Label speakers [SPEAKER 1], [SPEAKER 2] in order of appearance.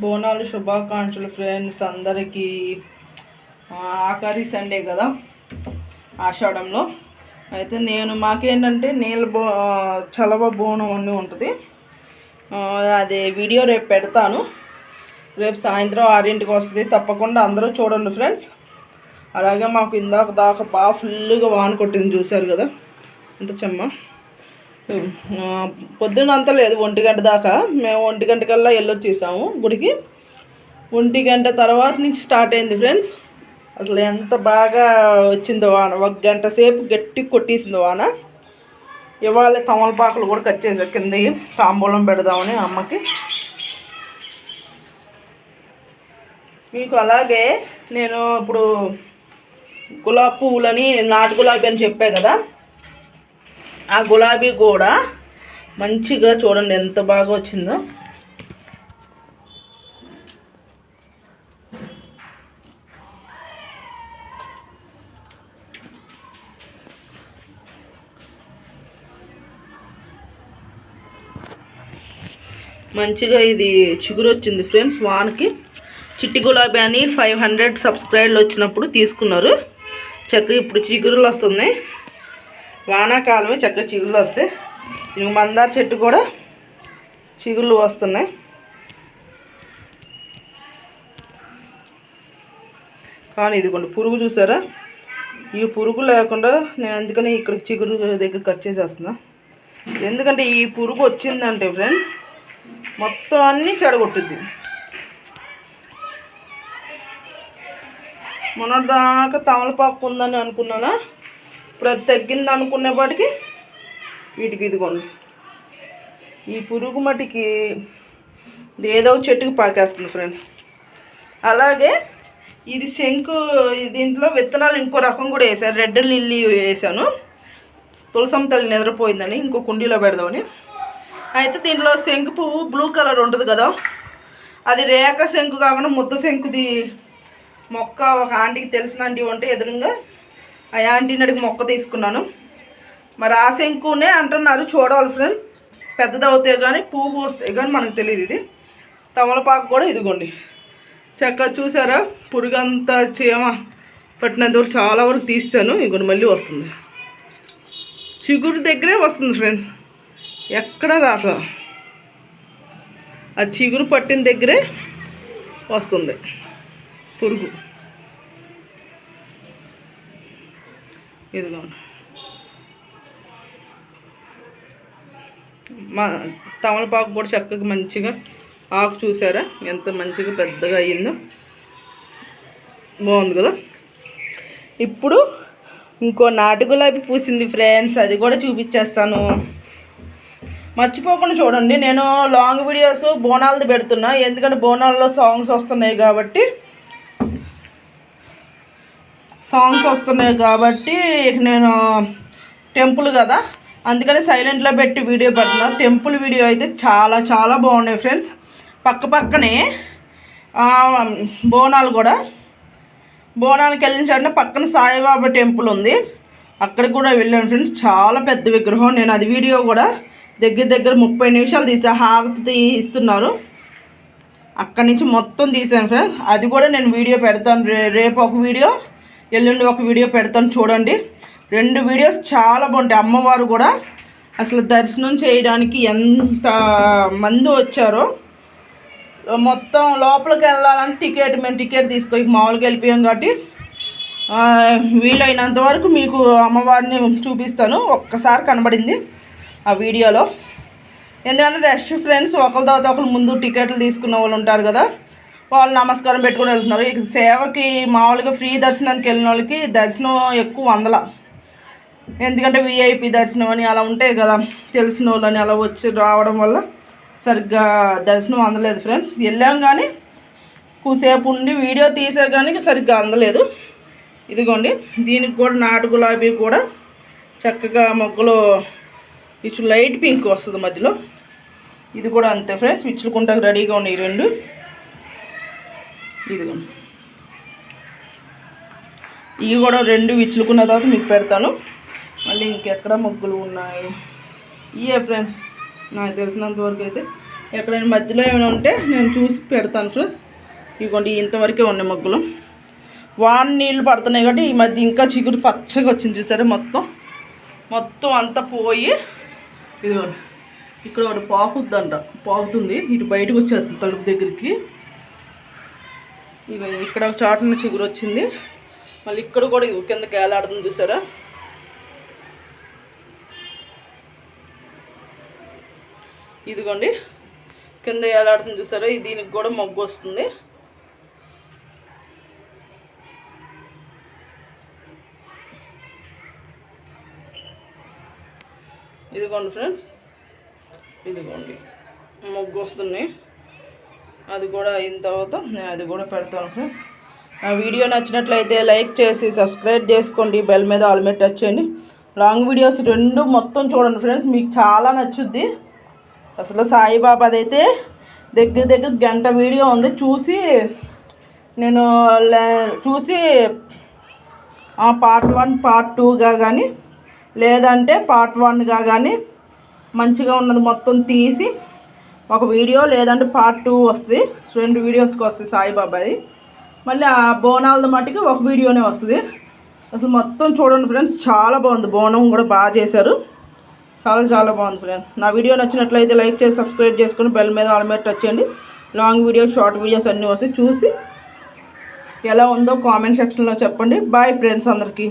[SPEAKER 1] బోనాలు శుభాకాంక్షలు ఫ్రెండ్స్ అందరికీ. ఆఖరి సండే కదా ఆషాఢంలో. అయితే నేను మాకేంటంటే నీళ్ళ బో చలవ బోనం అని ఉంటుంది. అది వీడియో రేపు పెడతాను. రేపు సాయంత్రం ఆరింటికి వస్తుంది. తప్పకుండా అందరూ చూడండి ఫ్రెండ్స్. అలాగే మాకు ఇందాక దాకా బాగా ఫుల్గా వాన కొట్టింది చూశారు కదా. అంత చెమ్మ. పొద్దున అంతా లేదు ఒంటి గంట దాకా. మేము ఒంటి గంట కల్లా వెళ్ళొచ్చేసాము గుడికి. ఒంటి గంట తర్వాత నుంచి స్టార్ట్ అయింది ఫ్రెండ్స్. అసలు ఎంత బాగా వచ్చిందో వాన. ఒక గంట సేపు గట్టి కొట్టేసింది వాన. ఇవాళ తమలపాకులు కూడా కట్ చేసా. కింద తాంబూలం పెడదామని అమ్మకి. మీకు అలాగే నేను ఇప్పుడు గులాబీ పువ్వులని నాటు గులాబీ అని చెప్పా కదా. ఆ గులాబీ కూడా మంచిగా చూడండి ఎంత బాగా వచ్చిందో. మంచిగా ఇది చిగురు వచ్చింది ఫ్రెండ్స్ వాన్కి. చిట్టి గులాబీ అని ఫైవ్ హండ్రెడ్ సబ్స్క్రైబర్లు వచ్చినప్పుడు తీసుకున్నారు. చక్కగా ఇప్పుడు చిగురులు వస్తున్నాయి. వానాకాలమే చక్కగా చిగురులు వస్తాయి. ఇంక మందార చెట్టు కూడా చిగుళ్ళు వస్తున్నాయి. కానీ ఇదిగోండి పురుగు చూసారా? ఈ పురుగు లేకుండా నేను అందుకని ఇక్కడ చిగురు దగ్గర కట్ చేసేస్తున్నా. ఎందుకంటే ఈ పురుగు వచ్చిందంటే ఫ్రెండ్ మొత్తం అన్నీ చెడగొట్టుద్ది. మొన్నటిదాకా తమలపాకు ఉందని అనుకున్నానా? ఇప్పుడు అది తగ్గింది అనుకునేపాటికి వీటికి ఇదిగోండి. ఈ పురుగు మటికి ఇది ఏదో చెట్టుకు చెట్టుకి పాకేస్తుంది ఫ్రెండ్స్. అలాగే ఇది శంకు దీంట్లో విత్తనాలు ఇంకో రకం కూడా వేసాను రెడ్ లిల్లీ వేసాను తులసం తల్లి నిద్రపోయిందని ఇంకో కుండీలో పెడదామని. అయితే దీంట్లో శంకు పువ్వు బ్లూ కలర్ ఉంటుంది కదా. అది రేఖ శంకు కాకుండా ముద్ద శంకుది మొక్క ఒక ఆంటీకి తెలిసిన ఆంటీ ఉంటే ఎదురుగా ఆ ఆంటీని అడిగి మొక్క తీసుకున్నాను. మరి ఆ శంకునే అంటున్నారు చూడాలి ఫ్రెండ్ పెద్దదవుతాయి కానీ పువ్వు పోస్తాయి కానీ మనకు తెలియదు ఇది. తమలపాకు కూడా ఇదిగోండి. చక్కగా చూసారా? పురుగంతా చీమ పట్టినంత వరకు చాలా వరకు తీసాను. ఇంకొని మళ్ళీ వస్తుంది. చిగురు దగ్గరే వస్తుంది ఫ్రెండ్స్ ఎక్కడ రాట్లా. ఆ చిగురు పట్టిన దగ్గరే వస్తుంది. పురుగు. ఇదిగో. మా తమలపాకు కూడా చక్కగా మంచిగా ఆకు చూసారా? ఎంత మంచిగా పెద్దగా అయ్యిందో. బాగుంది కదా? ఇప్పుడు ఇంకో నాటు గులాబీ పూసింది ఫ్రెండ్స్. అది కూడా చూపించేస్తాను. మర్చిపోకుండా చూడండి. నేను లాంగ్ వీడియోస్ బోనాలది పెడుతున్నా. ఎందుకంటే బోనాల్లో సాంగ్స్ వస్తున్నాయి కాబట్టి సాంగ్స్ వస్తున్నాయి కాబట్టి నేను టెంపుల్ కదా. అందుకని సైలెంట్లో పెట్టి వీడియో పెడుతున్నా. టెంపుల్ వీడియో అయితే చాలా చాలా బాగున్నాయి ఫ్రెండ్స్ పక్క పక్కనే బోనాలు కూడా. బోనాలకు వెళ్ళిన పక్కన సాయిబాబా టెంపుల్ ఉంది. అక్కడికి కూడా వెళ్ళాను ఫ్రెండ్స్ చాలా పెద్ద విగ్రహం. నేను అది వీడియో కూడా దగ్గర దగ్గర ముప్పై నిమిషాలు తీసా. హారతి ఇస్తున్నారు. అక్కడి నుంచి మొత్తం తీసాను ఫ్రెండ్స్ అది కూడా నేను వీడియో పెడతాను. రే రేపు ఒక వీడియో ఎల్లుండి ఒక వీడియో పెడతాను చూడండి. రెండు వీడియోస్ చాలా బాగుంటాయి. అమ్మవారు కూడా అసలు దర్శనం చేయడానికి ఎంత మంది వచ్చారో. మొత్తం లోపలికి వెళ్ళాలంటే టికెట్ మేము టికెట్ తీసుకొని మామూలుగా వెళ్ళిపోయాం కాబట్టి వీలైనంత వరకు మీకు అమ్మవారిని చూపిస్తాను. ఒక్కసారి కనబడింది ఆ వీడియోలో. ఎందుకంటే రెస్ట్ ఫ్రెండ్స్ ఒకరి తర్వాత ఒకరు ముందు టికెట్లు తీసుకున్న వాళ్ళు ఉంటారు కదా. వాళ్ళు నమస్కారం పెట్టుకుని వెళ్తున్నారు. ఇక సేవకి మామూలుగా ఫ్రీ దర్శనానికి వెళ్ళిన వాళ్ళకి దర్శనం ఎక్కువ వందల ఎందుకంటే విఐపి దర్శనం అని అలా ఉంటాయి కదా తెలిసిన వాళ్ళని అలా వచ్చి రావడం వల్ల సరిగ్గా దర్శనం అందలేదు ఫ్రెండ్స్. వెళ్ళాం కానీ కూసేపు ఉండి వీడియో తీసే కానీ సరిగ్గా అందలేదు. ఇదిగోండి దీనికి కూడా నాటు గులాబీ కూడా చక్కగా మొగ్గలు ఇచ్చు లైట్ పింక్ వస్తుంది మధ్యలో. ఇది కూడా అంతే ఫ్రెండ్స్ విచ్చుకుంటాకు రెడీగా ఉన్నాయి రెండు. ఇదిగోండి ఇవి కూడా రెండు విచ్చులుకున్న తర్వాత మీకు పెడతాను. మళ్ళీ ఇంకెక్కడ మొగ్గులు ఉన్నాయి? ఇవే ఫ్రెండ్స్ నాకు తెలిసినంత వరకు అయితే ఎక్కడైనా మధ్యలో ఏమైనా ఉంటే నేను చూసి పెడతాను ఫ్రెండ్స్ ఇదిగోండి ఇంతవరకే ఉన్నాయి మొగ్గులు. వాన నీళ్ళు పడుతున్నాయి కాబట్టి ఈ మధ్య ఇంకా చిగురు పచ్చగా వచ్చింది చూసారా మొత్తం? మొత్తం అంతా పోయి ఇదిగోండి ఇక్కడ ఒకటి పాకుద్దంట పాకుతుంది. ఇటు బయటకు వచ్చేస్తుంది తలుపు దగ్గరికి. ఇవి ఇక్కడ ఒక చాటు నుంచి చిగురు వచ్చింది. మళ్ళీ ఇక్కడ కూడా కిందకి వేలాడుతుంది చూసారా? ఇదిగోండి. కింద వేలాడుతుంది చూసారా? దీనికి కూడా మొగ్గు వస్తుంది. ఇదిగోండి ఫ్రెండ్స్. ఇదిగోండి. మొగ్గు వస్తున్నాయి అది కూడా అయిన తర్వాత నేను అది కూడా పెడతాను ఫ్రెండ్ నా వీడియో నచ్చినట్లయితే లైక్ చేసి సబ్స్క్రైబ్ చేసుకోండి బెల్ మీద ఆల్ మీద టచ్ చేయండి. లాంగ్ వీడియోస్ రెండు మొత్తం చూడండి ఫ్రెండ్స్ మీకు చాలా నచ్చుద్ది. అసలు సాయిబాబాది అయితే దగ్గర దగ్గర గంట వీడియో ఉంది. చూసి నేను చూసి పార్ట్ వన్ పార్ట్ టూగా కానీ లేదంటే పార్ట్ వన్గా కానీ మంచిగా ఉన్నది మొత్తం తీసి ఒక వీడియో లేదంటే పార్ట్ టూ వస్తుంది. రెండు వీడియోస్కి వస్తుంది సాయిబాబాది మళ్ళీ ఆ బోనాలది మట్టుకు ఒక వీడియోనే వస్తుంది. అసలు మొత్తం చూడండి ఫ్రెండ్స్ చాలా బాగుంది. బోనం కూడా బాగా చేశారు. చాలా చాలా బాగుంది ఫ్రెండ్స్ నా వీడియో నచ్చినట్లయితే లైక్ చేసి సబ్స్క్రైబ్ చేసుకొని బెల్ మీద ఆల్ మీద టచ్ చేయండి. లాంగ్ వీడియోస్ షార్ట్ వీడియోస్ అన్నీ వస్తాయి. చూసి ఎలా ఉందో కామెంట్ సెక్షన్లో చెప్పండి. బాయ్ ఫ్రెండ్స్ అందరికీ.